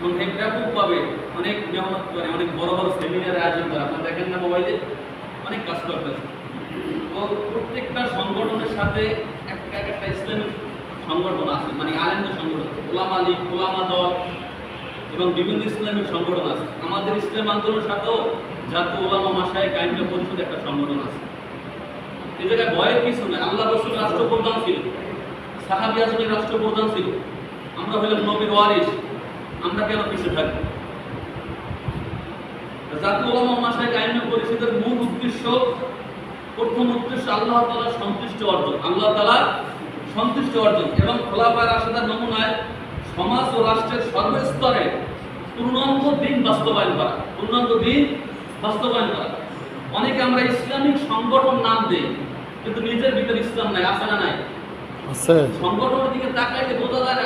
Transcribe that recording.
এবং এই ব্যাপকভাবে অনেক মেহনত করে, অনেক বড় বড় সেমিনার আয়োজন করে। আপনারা দেখেন না মোবাইলে অনেক কাজ করতেছে তো প্রত্যেকটা সংগঠনের সাথে একটা একটা ইসলামিক সংগঠন আছে মানে আনন্দ সংগঠন ওলামা লীগ, ওলামা দল এবং বিভিন্ন ইসলামিক সংগঠন আছে। আমাদের ইসলাম আন্দোলনের সাথেও জাতীয় ওলামা মাসায় কাইন্দ্র পরিষদ একটা সংগঠন আছে। জায়গায় ভয়ের কিছু নয় আল্লাহ রসুল রাষ্ট্রপ্রধান ছিল সাহাবি আজমের রাষ্ট্রপ্রধান ছিল আমরা হইলাম নবীর ওয়ারিস আমরা কেন পিছিয়ে থাকব? জাতীয় ওলামা মাসায় কাইন্দ্র পরিষদের মূল উদ্দেশ্য প্রথম উদ্দেশ্য আল্লাহ তালার সন্তুষ্ট অর্জন আল্লাহ তালার সন্তুষ্ট অর্জন এবং খোলাফার রাশেদার নমুনায় সমাজ ও রাষ্ট্রের সর্বস্তরে পূর্ণাঙ্গ দিন বাস্তবায়ন করা পূর্ণাঙ্গ দিন বাস্তবায়ন করা। অনেকে আমরা ইসলামিক সংগঠন নাম দেই কিন্তু নিজের ভিতরে ইসলাম নাই আছে না নাই? সংগঠনের দিকে তাকাইলে বোঝা যায়